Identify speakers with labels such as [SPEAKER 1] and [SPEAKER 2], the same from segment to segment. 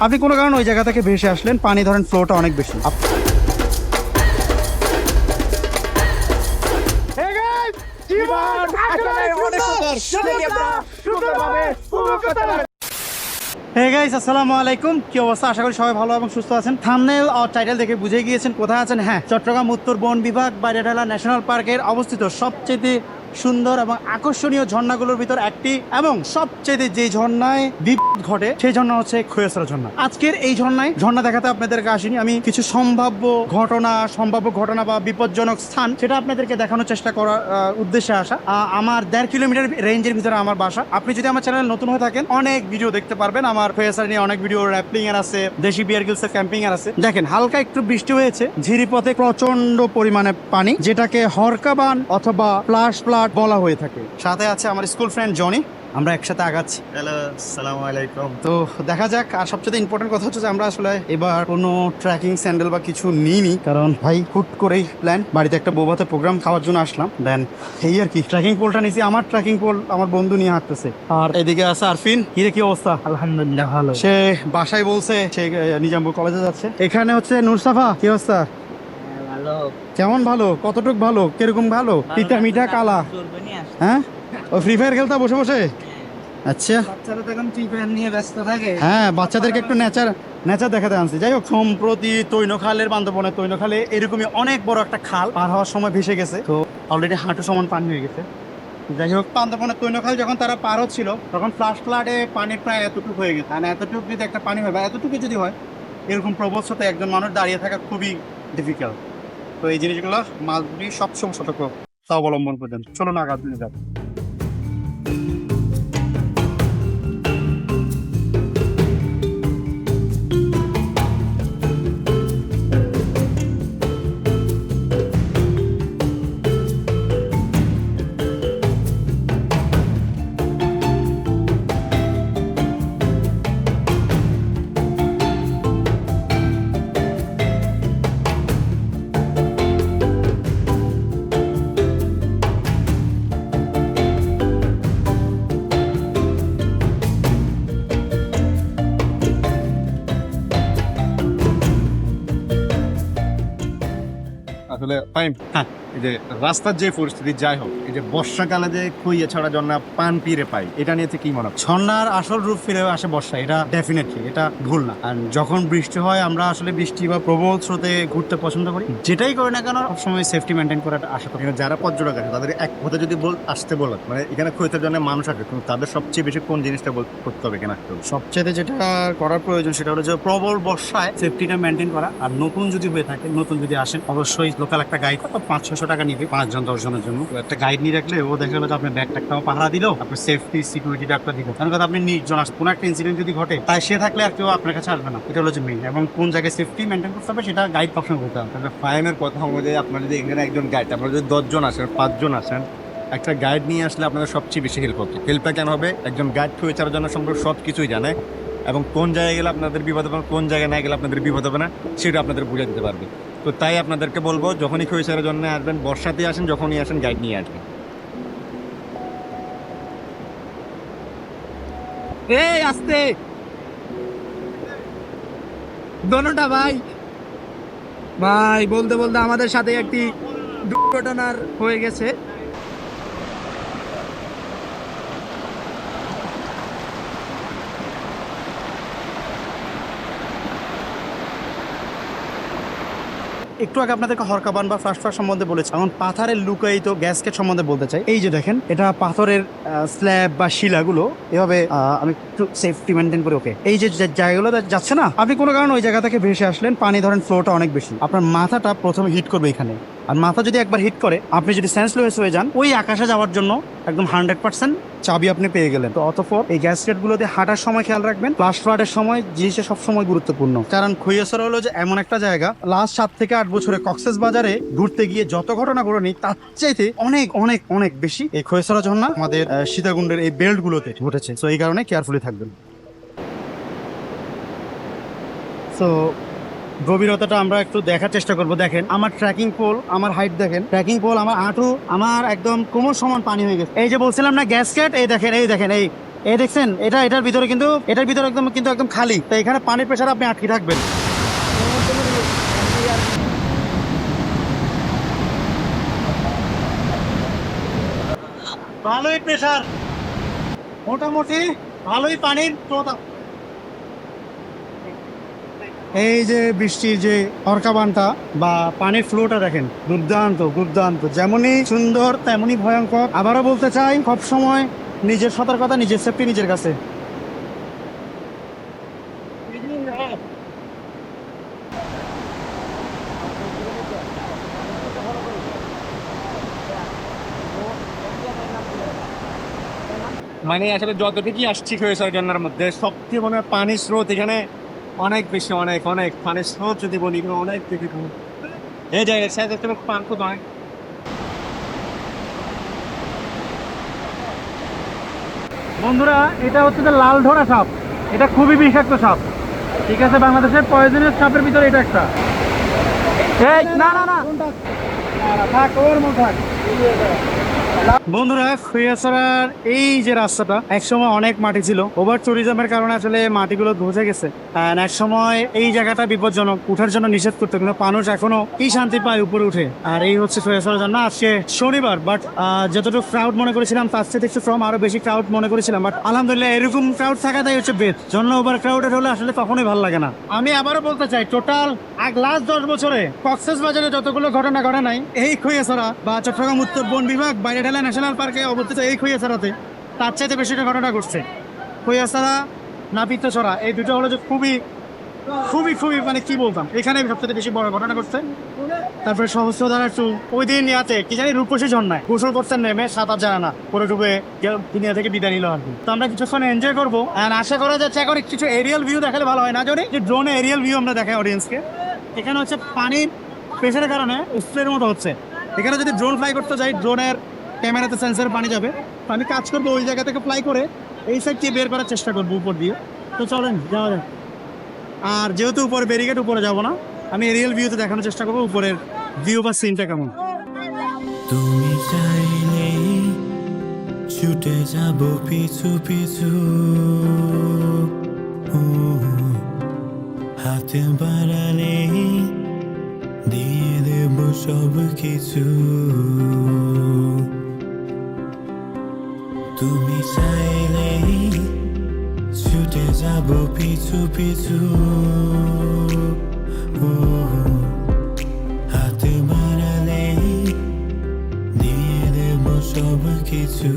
[SPEAKER 1] আপনি কোনো কারণে ওই জায়গা থেকে ভেসে আসলেন? পানি ধরেন ফ্লোটা অনেক বেশি। আপ- হে গাইস আসসালামু আলাইকুম। কি অবস্থা? আশা করি সবাই ভালো এবং সুস্থ আছেন। থামনেল আর টাইটেল দেখে বুঝে গিয়েছেন কোথায় আছেন। হ্যাঁ চট্টগ্রাম উত্তর বন বিভাগ বাইরেডালা ন্যাশনাল পার্কের অবস্থিত সবচেয়ে সুন্দর এবং আকর্ষণীয় ঝর্ণাগুলোর ভিতর একটি এবং সবচেয়ে যে ঝর্ণায় বিপদ ঘটে, সেই ঝর্ণা হচ্ছে খৈয়াসরা ঝর্ণা। আজকের এই ঝর্ণায় ঝর্ণা দেখাতে আপনাদেরকে আসিনি। আমি কিছু সম্ভাব্য ঘটনা সম্ভাব্য ঘটনা বা বিপজ্জনক স্থান সেটা আপনাদেরকে দেখানোর চেষ্টা করার উদ্দেশ্যে আসা। আমার দেড় কিলোমিটার রেঞ্জের ভিতরে আমার বাসা। আপনি যদি আমার চ্যানেল নতুন হয়ে থাকেন, অনেক ভিডিও দেখতে পারবেন। আমার খৈয়াসরা নিয়ে অনেক ভিডিও র্যাপলিং এর আছে, দেশি বিয়ার গিলস এর ক্যাম্পিং এর আছে। দেখেন, হালকা একটু বৃষ্টি হয়েছে। ঝিরিপথে প্রচণ্ড পরিমাণে পানি, যেটাকে হরকাবান অথবা ফ্লাশ ফ্লাড বলা হয়ে থাকে। সাথে আছে আমার স্কুল ফ্রেন্ড জনি। আমরা একসাথে আগাচ্ছি।
[SPEAKER 2] হ্যালো সালামু আলাইকুম।
[SPEAKER 1] তো দেখা যাক আর সবচেয়ে ইম্পর্টেন্ট কথা হচ্ছে যে আমরা আসলে এবার কোনো ট্রেকিং স্যান্ডেল বা কিছু নিইনি কারণ ভাই হুট করেই প্ল্যান বাড়িতে একটা বৌভাতে প্রোগ্রাম খাওয়ার জন্য আসলাম। দেন এই আর কি ট্রেকিং পোলটা নিয়েছি আমার ট্রেকিং পোল আমার বন্ধু নিয়ে হাঁটতেছে। আর এদিকে আছে আরফিন হিরে কি অবস্থা?
[SPEAKER 2] আলহামদুলিল্লাহ ভালো।
[SPEAKER 1] সে বাসায় বলছে সে নিজামপুর কলেজে যাচ্ছে। এখানে হচ্ছে নুরসাফা কি অবস্থা?
[SPEAKER 2] ভালো।
[SPEAKER 1] কেমন ভালো? কতটুক ভালো? কীরকম ভালো? পিঠা মিঠা কালা? হ্যাঁ? ও ফ্রি ফায়ার খেলতা বসে বসে? আচ্ছা।
[SPEAKER 2] বাচ্চারা তো এখন ফ্রি ফায়ার নিয়ে ব্যস্ত থাকে।
[SPEAKER 1] হ্যাঁ বাচ্চাদেরকে একটু নেচার নেচার দেখাতে আনছি। যাই হোক সম্প্রতি তৈনখালের বান্ধবনে তৈনখালে এরকমই অনেক বড় একটা খাল পার হওয়ার সময় ভেসে গেছে। তো অলরেডি হাঁটু সমান পানি হয়ে গেছে। যাই হোক বান্ধবনে তৈনখাল যখন তারা পার হচ্ছিল তখন ফ্লাশ ফ্লাডে পানি প্রায় এতটুকু হয়ে গেছে। আর এতটুকু যদি একটা পানি হয় বা এতটুকু যদি হয় এরকম প্রবল স্রোতে একজন মানুষ দাঁড়িয়ে থাকা খুবই ডিফিকাল্ট তো এই জিনিসগুলো মাছগুলি সবসময় সতর্ক অবলম্বন করবেন চলুন আগামী আগাত যাবে
[SPEAKER 3] আসলে ফাইন
[SPEAKER 1] হ্যাঁ।
[SPEAKER 3] এই যে রাস্তার যে পরিস্থিতি, যাই হোক, এই যে বর্ষাকালে যে খুইয়ে ছাড়া জন্য পান পিড়ে পাই, এটা নিয়ে কি মনে হয়
[SPEAKER 1] ঝর্ণার আসল রূপ ফিরে আসে বর্ষা এটা ডেফিনেটলি এটা ভুল না। আর যখন বৃষ্টি হয়, আমরা আসলে বৃষ্টি বা প্রবল স্রোতে ঘুরতে পছন্দ করি। যেটাই করি না কেন, সবসময় সেফটি মেনটেন করাটা আশা করি।
[SPEAKER 3] যারা পর্যটক আছে, তাদের এক কথা যদি বল আসতে বলো মানে এখানে খুঁজতে জন্য মানুষ আছে কিন্তু তাদের সবচেয়ে বেশি কোন জিনিসটা করতে হবে কেনা?
[SPEAKER 1] সবচেয়ে যেটা করার প্রয়োজন, সেটা হলো যে প্রবল বর্ষায় সেফটিটা মেনটেন করা। আর নতুন যদি হয়ে থাকে, নতুন যদি আসেন অবশ্যই লোকাল একটা গাইড পাঁচ ছশো টাকা নিবে, পাঁচজন, দশজনের জন্য। একটা গাইড নিয়ে রাখলে ও দেখা গেলো আপনার ব্যাগটাও পাহারা দিল, আপনার সেফটি সিকিউরিটিটা একটা দিল। কারণ কথা, আপনি নির্জন আসেন কোনো একটা ইনসিডেন্ট যদি ঘটে, তাই সে থাকলে আর কেউ আপনার কাছে আসবে না। এটা হলো যে মেইন এবং কোন জায়গায় সেফটি মেনটেন করতে হবে, সেটা গাইড সবসময় করতে হবে
[SPEAKER 3] ফাইনের কথা অনুযায়ী আপনার যদি এখানে একজন গাইড আপনারা যদি দশজন আসেন, পাঁচজন আসেন, একটা গাইড নিয়ে আসলে আপনাদের সবচেয়ে বেশি হেল্প হবে হেল্পটা কেন হবে? একজন গাইড খুঁজে ছাড়ার জন্য সম্পর্কে সব কিছুই জানে। এবং কোন জায়গায় গেলে আপনাদের বিপদ হবে, কোন জায়গায় না গেলে আপনাদের বিপদ হবে না, সেটা আপনাদের বুঝে দিতে পারবে। তো তাই আপনাদেরকে বলব, যখনই খুঁজে জন্য আসবেন বর্ষাতে আসেন, যখনই আসেন গাইড নিয়ে আসবেন।
[SPEAKER 2] এই, আস্তে। দোনোটা ভাই। ভাই, বলতে বলতে আমাদের সাথে একটি দুর্ঘটনার হয়ে গেছে।
[SPEAKER 1] একটু আগে আপনাদেরকে হরকাবান বা ফ্লাশ ফ্লাশ সম্বন্ধে বলেছি। এখন পাথরের লুকায়িত গ্যাসকেট সম্বন্ধে বলতে চাই। এই যে দেখেন, এটা পাথরের স্ল্যাব বা শিলাগুলো, এভাবে আমি একটু সেফটি মেনটেন করি ওকে এই যে জায়গাগুলো যাচ্ছে না, আপনি কোনো কারণে ওই জায়গা থেকে ভেসে আসলেন, পানি ধরেন ফ্লোটা অনেক বেশি। আপনার মাথাটা প্রথমে হিট করবে এখানে। আর মাথা যদি একবার হিট করে, আপনি যদি সেন্সলেস হয়ে যান, ওই আকাশে যাওয়ার জন্য একদম হান্ড্রেড পার্সেন্ট চাবি আপনি পেয়ে গেলেন। তো অতঃপর এই গ্যাস গুলোতে হাঁটার সময় খেয়াল রাখবেন। ফ্লাশ ফ্লাডের সময় জিনিসটা সবসময় গুরুত্বপূর্ণ। কারণ খৈয়াসর হলো যে এমন একটা জায়গা লাস্ট সাত থেকে আট বছরে কক্সেস বাজারে ঘুরতে গিয়ে যত ঘটনা ঘটেনি, তার চাইতে অনেক অনেক অনেক বেশি এই খৈয়াসরা ঝর্ণা আমাদের সীতাকুণ্ডের এই বেল্ট গুলোতে ঘটেছে। তো এই কারণে কেয়ারফুলি থাকবেন। তো গভীরতাটা আমরা একটু দেখার চেষ্টা করব। দেখেন, আমার ট্র্যাকিং পোল আমার হাইট দেখেন। ট্র্যাকিং পোল আমার আঁটু আমার একদম কোমর সমান পানি হয়ে গেছে। এই যে বলছিলাম না গ্যাস গ্যাসকেট এই দেখেন এই দেখেন, এই। এই দেখছেন, এটা, এটার ভিতরে কিন্তু, এটার ভিতরে একদম, কিন্তু একদম খালি। তো এখানে পানির প্রেশার আপনি আটকে থাকবেন। ভালোই প্রেশার মোটামুটি ভালোই পানির প্রতাপ এই যে বৃষ্টির যে অর্কাবানটা বা পানির ফ্লোটা দেখেন, দুর্দান্ত দুর্দান্ত। যেমনই সুন্দর, তেমনই ভয়ঙ্কর। আবারও বলতে চাই, সব সময় নিজের সতর্কতা, নিজের সেফটি নিজের কাছে।
[SPEAKER 3] মানে আসলে যত যতটুকুই আসছি হয়েছে জন্নার মধ্যে। সবচেয়ে মনে পানির স্রোত এখানে অনেক বেশি, অনেক অনেক। পানির স্রোত যদি বলি অনেক বেশি এই জায়গায় তুমি পান খুব অনেক।
[SPEAKER 1] বন্ধুরা, এটা হচ্ছে যে লাল ধরা সাপ। এটা খুবই বিষাক্ত সাপ। ঠিক আছে, বাংলাদেশের পয়জনের সাপের ভিতরে এটা একটা। এই, না না না। থাক, ওর মধ্যে থাক। বন্ধুরা এই যে রাস্তাটা, একসময় অনেক মাটি ছিল। ওভার ট্যুরিজমের কারণে আসলে মাটিগুলো ধসে গেছে। এক সময় এই জায়গাটা বিপজ্জনক, উঠার জন্য নিষেধ কিন্তু মানুষ এখনও কি শান্তি পায় উপরে উঠে। আর এই হচ্ছে আজকে শনিবার বাট যতটুকু ক্রাউড মনে করেছিলাম, তার একটু ফ্রম আরও বেশি ক্রাউড মনে করেছিলাম। বাট আলহামদুলিল্লাহ, এরকম ক্রাউড থাকাটাই হচ্ছে জন্য ওভার ক্রাউডেড হলে আসলে কখনোই ভালো লাগে না। আমি আবারও বলতে চাই টোটাল এক লাস্ট দশ বছরে কক্সেস বাজারে যতগুলো ঘটনা ঘটে নাই, এই খৈয়াছড়া বা চট্টগ্রাম উত্তর বন বিভাগ বাইরে ঢালা ন্যাশনাল পার্কে অবস্থিত এই খৈয়াছড়াতে, তার চাইতে বেশি একটা ঘটনা ঘটছে। খৈয়াছড়া নাপিতছড়া এই দুটো হলো যে খুবই খুবই খুবই মানে কি বলতাম, এখানে সবচেয়ে বেশি বড় ঘটনা ঘটছে। তারপরে সহস্রধারা টু, ওই দিন ইয়াতে, কি জানি রূপসী ঝর্ণায়, গোসল করতেন নেমে সাঁতার জানা না, পরে ডুবে দুনিয়া থেকে বিদায় নিল আর তো আমরা কিছুক্ষণ এনজয় করব আর আশা করা যাচ্ছে এখন কিছু এরিয়াল ভিউ দেখালে ভালো হয়। না জানি, যে ড্রোনে এরিয়াল ভিউ আমরা দেখাই অডিয়েন্সকে এখানে হচ্ছে পানির প্রেশারের কারণে স্প্রের মতো হচ্ছে। এখানে যদি ড্রোন ফ্লাই করতে যাই ড্রোনের ক্যামেরাতে সেন্সর পানি যাবে। তো আমি কাজ করব ওই জায়গা থেকে ফ্লাই করে এই সাইড দিয়ে বের করার চেষ্টা করব উপর দিয়ে। তো চলেন, যাওয়া যাক। আর যেহেতু উপরে ব্যারিকেড উপরে যাব না, আমি রিয়েল ভিউতে দেখানোর চেষ্টা করব উপরের ভিউ বা সিনটা কেমন।
[SPEAKER 4] তুমি চাইলে ছুটে যাব পিছু পিছু। হাতে বাড়ালে দিয়ে দেব সব কিছু তুমি চাইলে ছুটে যাব পিছু পিছু। হাতে বাড়ালে দিয়ে দেব সব কিছু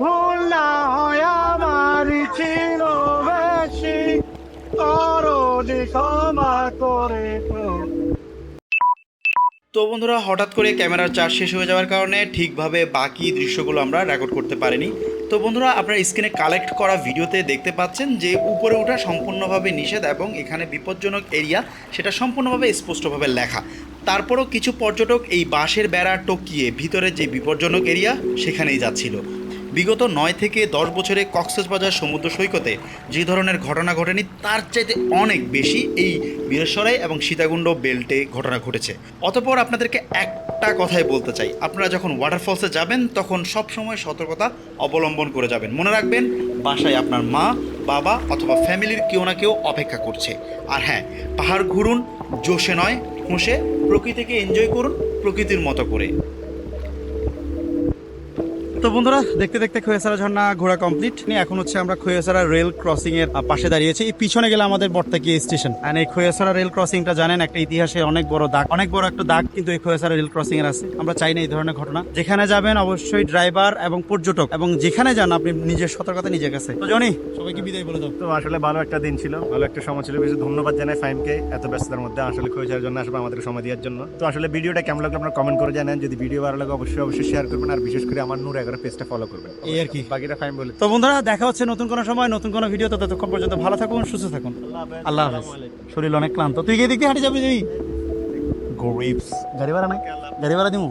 [SPEAKER 1] ভুল না হয় আমার ছিল বেশি করনি ক্ষমা করে
[SPEAKER 5] তো বন্ধুরা, হঠাৎ করে ক্যামেরার চার্জ শেষ হয়ে যাওয়ার কারণে ঠিকভাবে বাকি দৃশ্যগুলো আমরা রেকর্ড করতে পারিনি। তো বন্ধুরা, আপনারা স্ক্রিনে কালেক্ট করা ভিডিওতে দেখতে পাচ্ছেন যে উপরে ওঠা সম্পূর্ণভাবে নিষেধ এবং এখানে বিপজ্জনক এরিয়া সেটা সম্পূর্ণভাবে স্পষ্টভাবে লেখা। তারপরও কিছু পর্যটক এই বাঁশের বেড়া টকিয়ে ভিতরে যে বিপজ্জনক এরিয়া সেখানেই যাচ্ছিল। বিগত নয় থেকে দশ বছরে কক্সবাজার সমুদ্র সৈকতে যে ধরনের ঘটনা ঘটেনি, তার চাইতে অনেক বেশি এই বীরেশ্বরাই এবং সীতাকুণ্ড বেল্টে ঘটনা ঘটেছে। অতপর আপনাদেরকে একটা কথাই বলতে চাই। আপনারা যখন ওয়াটারফলসে যাবেন, তখন সব সময় সতর্কতা অবলম্বন করে যাবেন। মনে রাখবেন, বাসায় আপনার মা, বাবা অথবা ফ্যামিলির কেউ না কেউ অপেক্ষা করছে। আর হ্যাঁ পাহাড় ঘুরুন, জোশে নয়, হুঁশে প্রকৃতিকে এনজয় করুন প্রকৃতির মতো করে।
[SPEAKER 1] তো বন্ধুরা, দেখতে দেখতে খৈয়াসারা ঝর্ণা ঘোরা কমপ্লিট নিয়ে এখন হচ্ছে আমরা খৈয়াসারা রেল ক্রসিং এর পাশে দাঁড়িয়েছি। এই পিছনে গেলে আমাদের বর্তাকি স্টেশন আর এই খৈয়াসারা রেল ক্রসিংটা জানেন, একটা ইতিহাসে অনেক বড় দাগ। অনেক বড় একটা দাগ, কিন্তু এই খৈয়াসারা রেল ক্রসিং এর আছে। আমরা চাই না এই ধরনের ঘটনা। যেখানে যাবেন অবশ্যই ড্রাইভার এবং পর্যটক, এবং যেখানে যান আপনি নিজের সতর্কতা নিজের কাছে। তো জনি, সবাইকে বিদায় বলে দাও।
[SPEAKER 3] তো আসলে ভালো একটা দিন ছিল, ভালো একটা সময় ছিল। কিছু ধন্যবাদ জানাই ফাইমকে এত ব্যস্ততার মধ্যে আসলে খোঁজার জন্য আসলে আমাদের সময় দেওয়ার জন্য। তো আসলে ভিডিওটা কেমন লাগল আপনারা কমেন্ট করে জানেন। যদি ভিডিও ভালো লাগে, অবশ্যই অবশ্যই শেয়ার করবেন। আর বিশেষ করে আমার নূর এগারো পেজটা ফলো করবেন।
[SPEAKER 1] এই আর কি।
[SPEAKER 3] বাকিটা ফাইন বলে
[SPEAKER 1] তো বন্ধুরা দেখা হচ্ছে নতুন কোনো সময় নতুন কোনো ভিডিও ততক্ষণ পর্যন্ত ভালো থাকুন সুস্থ থাকুন। আল্লাহ হাফেজ। শরীর অনেক ক্লান্ত। তুই গিয়ে দেখতে হাঁটে যাবি তুই গরিবস গাড়ি ভাড়া নাই গাড়ি ভাড়া দিমু?